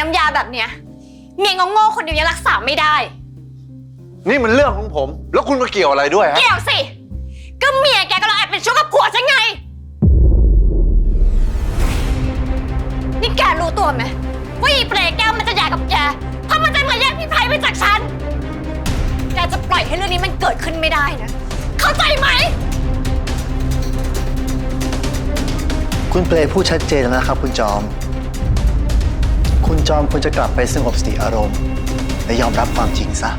น้ำยาแบบเนี้ยเมียงโง่ๆคนเดียวยังรักษาไม่ได้ นี่มันเรื่องของผม แล้วคุณมาเกี่ยวอะไรด้วยฮะ เกี่ยวสิ ก็เมียแกกำลังแอบเป็นชู้กับผัวฉันไง นี่แกรู้ตัวไหมว่าอีเปรย์แก้วมันจะหย่ากับแกเพราะมันจะมาแย่งพี่ไพไปจากฉัน แกจะปล่อยให้เรื่องนี้มันเกิดขึ้นไม่ได้นะ เข้าใจไหม คุณเปลพูดชัดเจนแล้วนะครับ คุณจอม คุณจอมควรจะกลับไปสงบสติอารมณ์ และยอมรับความจริงซะ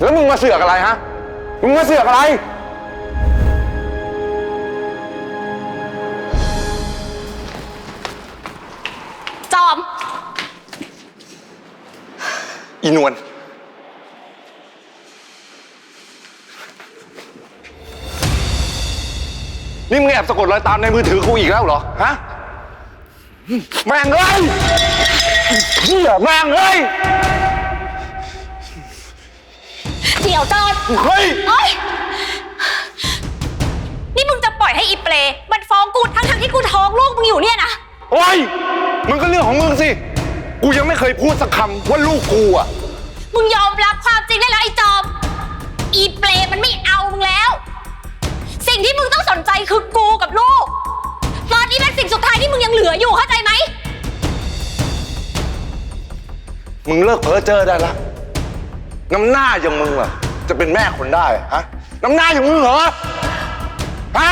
แล้วมึงมาเสือกอะไรฮะ มึงมาเสือกอะไร จอม อีนวล นี่มึงแอบสะกดรอยตามในมือถือกูอีกแล้วเหรอ ฮะ แม่งเอ้ยเหี้ยแม่งเอ้ยเดี๋ยวจอมเฮ้ยเฮ้ย นี่มึงจะปล่อยให้อีเปรย์มันฟ้องกูทั้งทั้งๆที่กูท้องลูกมึงอยู่เนี่ยนะ โอ้ยมึงก็เรื่องของมึงสิ กูยังไม่เคยพูดสักคำว่าลูกกูอะ มึงยอมรับความจริงได้แล้วไอ้จอม อีเปรย์มันไม่เอามึงแล้ว สิ่งที่มึงต้องสนใจคือกูกับลูก ออยู่เข้าใจไหม มึงเลิกเพ้อเจ้อได้ละ น้ำหน้าอย่างมึงอะจะเป็นแม่คนได้ฮะ น้ำหน้าอย่างมึงเหรอ ฮะ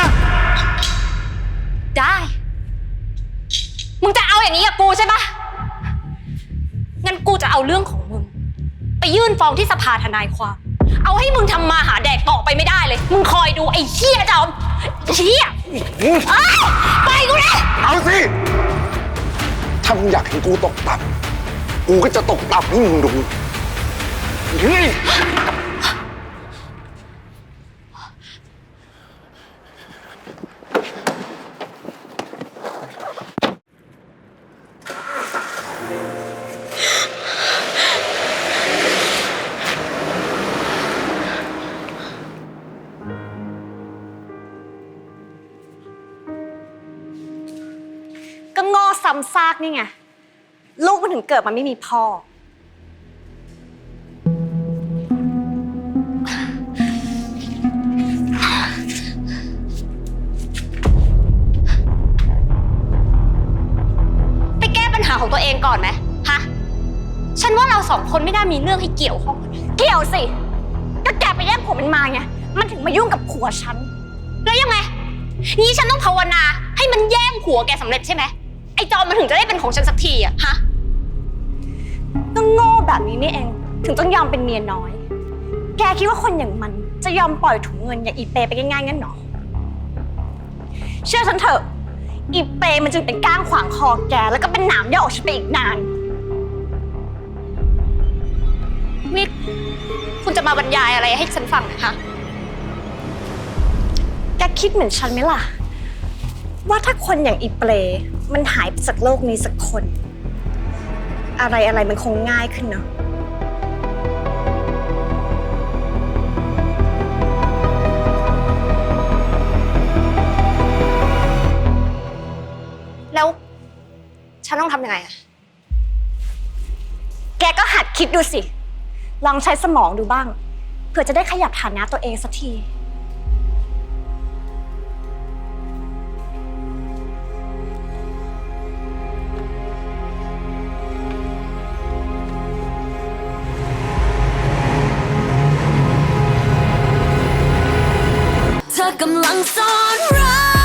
ได้ มึงจะเอาอย่างนี้กับกูใช่ปะงั้นกูจะเอาเรื่องของมึง ไปยื่นฟ้องที่สภาทนายความ เอาให้มึงทำมาหาแดกต่อไปไม่ได้เลย มึงคอยดูไอ้เชี่ยจอมเชี่ย เอ้ยไปกูเลยเอาสิ ถ้ามึงอยากเห็นกูตกต่ำกูก็จะตกต่ำให้มึงดูเซ้ำซากนี่ไง ลูกมันถึงเกิดมาไม่มีพ่อ ไปแก้ปัญหาของตัวเองก่อนไหมฮะ ฉันว่าเราสองคนไม่น่ามีเรื่องให้เกี่ยวข้องกันเกี่ยวสิ ก็แกไปแย่งผัวมันมาไง มันถึงมายุ่งกับผัวฉัน แล้วยังไง นี่ฉันต้องภาวนาให้มันแย่งผัวแกสำเร็จใช่ไหมไอ้ จอมมันถึงจะได้เป็นของฉันสักทีอะฮะก็โง่แบบนี้นี่เอง ถึงต้องยอมเป็นเมียน้อย แกคิดว่าคนอย่างมันจะยอมปล่อยถุงเงินอย่างอีเปไปง่ายๆงั้นหรอ เชื่อฉันเถอะ อีเปมันจึงเป็นก้างขวางคอแก แล้วก็เป็นหนามย่ออกฉันไปอีกนานนี่คุณจะมาบรรยายอะไรให้ฉันฟังนะคะ แกคิดเหมือนฉันไหมล่ะ ว่าถ้าคนอย่างอีเป มันหายไปจากโลกนี้สักคน อะไรอะไรมันคงง่ายขึ้นเนาะแล้ว ฉันต้องทำยังไงอะแกก็หัดคิดดูสิ ลองใช้สมองดูบ้าง เผื่อจะได้ขยับฐานะตัวเองสักที Long on run